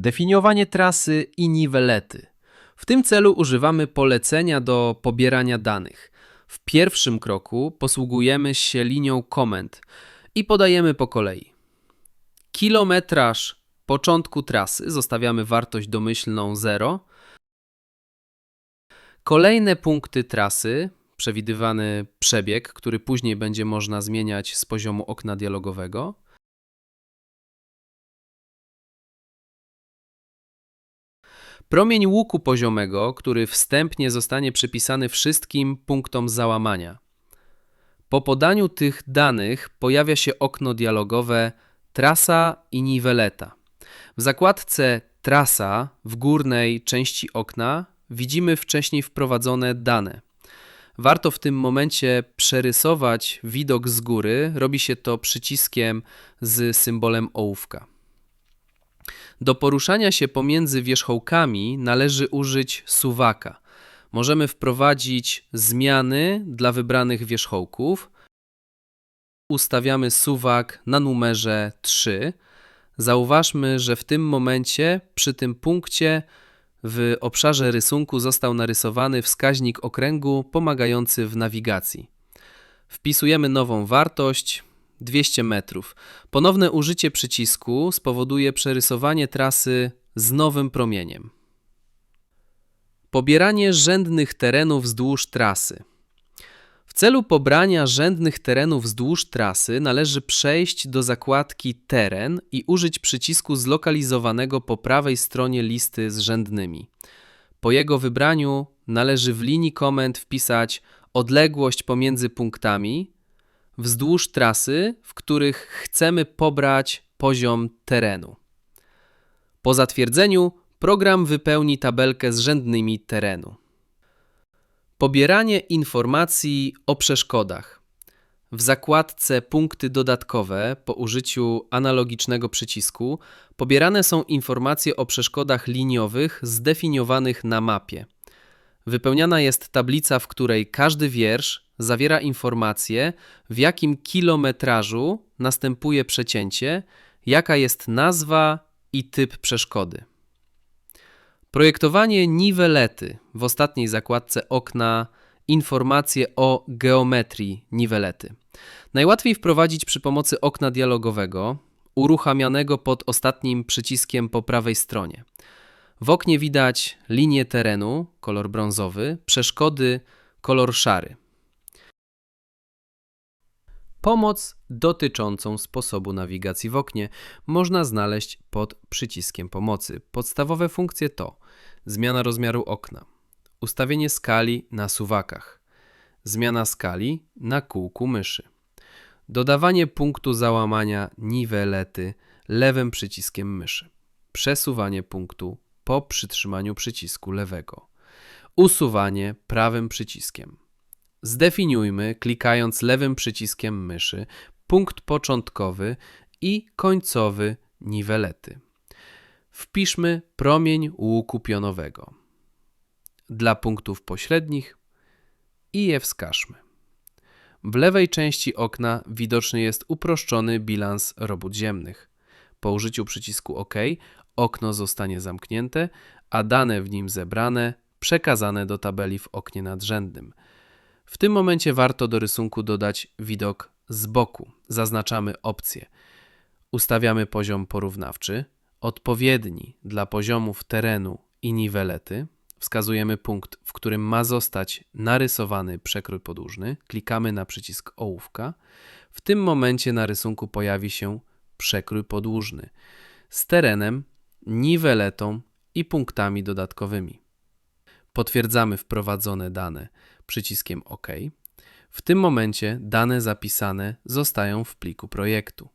Definiowanie trasy i niwelety. W tym celu używamy polecenia do pobierania danych. W pierwszym kroku posługujemy się linią komend i podajemy po kolei. Kilometraż początku trasy zostawiamy wartość domyślną 0. Kolejne punkty trasy, przewidywany przebieg, który później będzie można zmieniać z poziomu okna dialogowego. Promień łuku poziomego, który wstępnie zostanie przypisany wszystkim punktom załamania. Po podaniu tych danych pojawia się okno dialogowe trasa i niweleta. W zakładce trasa w górnej części okna widzimy wcześniej wprowadzone dane. Warto w tym momencie przerysować widok z góry. Robi się to przyciskiem z symbolem ołówka. Do poruszania się pomiędzy wierzchołkami należy użyć suwaka. Możemy wprowadzić zmiany dla wybranych wierzchołków. Ustawiamy suwak na numerze 3. Zauważmy, że w tym momencie, przy tym punkcie, w obszarze rysunku został narysowany wskaźnik okręgu pomagający w nawigacji. Wpisujemy nową wartość 200 metrów. Ponowne użycie przycisku spowoduje przerysowanie trasy z nowym promieniem. Pobieranie rzędnych terenów wzdłuż trasy. W celu pobrania rzędnych terenów wzdłuż trasy należy przejść do zakładki Teren i użyć przycisku zlokalizowanego po prawej stronie listy z rzędnymi. Po jego wybraniu należy w linii komend wpisać odległość pomiędzy punktami wzdłuż trasy, w których chcemy pobrać poziom terenu. Po zatwierdzeniu program wypełni tabelkę z rzędnymi terenu. Pobieranie informacji o przeszkodach. W zakładce Punkty dodatkowe po użyciu analogicznego przycisku pobierane są informacje o przeszkodach liniowych zdefiniowanych na mapie. Wypełniana jest tablica, w której każdy wiersz zawiera informację, w jakim kilometrażu następuje przecięcie, jaka jest nazwa i typ przeszkody. Projektowanie niwelety. W ostatniej zakładce okna informacje o geometrii niwelety. Najłatwiej wprowadzić przy pomocy okna dialogowego, uruchamianego pod ostatnim przyciskiem po prawej stronie. W oknie widać linię terenu, kolor brązowy, przeszkody, kolor szary. Pomoc dotyczącą sposobu nawigacji w oknie można znaleźć pod przyciskiem pomocy. Podstawowe funkcje to zmiana rozmiaru okna, ustawienie skali na suwakach, zmiana skali na kółku myszy, dodawanie punktu załamania niwelety lewym przyciskiem myszy, przesuwanie punktu po przytrzymaniu przycisku lewego, usuwanie prawym przyciskiem. Zdefiniujmy, klikając lewym przyciskiem myszy, punkt początkowy i końcowy niwelety. Wpiszmy promień łuku pionowego. Dla punktów pośrednich i je wskażmy. W lewej części okna widoczny jest uproszczony bilans robót ziemnych. Po użyciu przycisku OK okno zostanie zamknięte, a dane w nim zebrane przekazane do tabeli w oknie nadrzędnym. W tym momencie warto do rysunku dodać widok z boku. Zaznaczamy opcję. Ustawiamy poziom porównawczy, odpowiedni dla poziomów terenu i niwelety. Wskazujemy punkt, w którym ma zostać narysowany przekrój podłużny. Klikamy na przycisk ołówka. W tym momencie na rysunku pojawi się przekrój podłużny z terenem, niweletą i punktami dodatkowymi. Potwierdzamy wprowadzone dane przyciskiem OK. W tym momencie dane zapisane zostają w pliku projektu.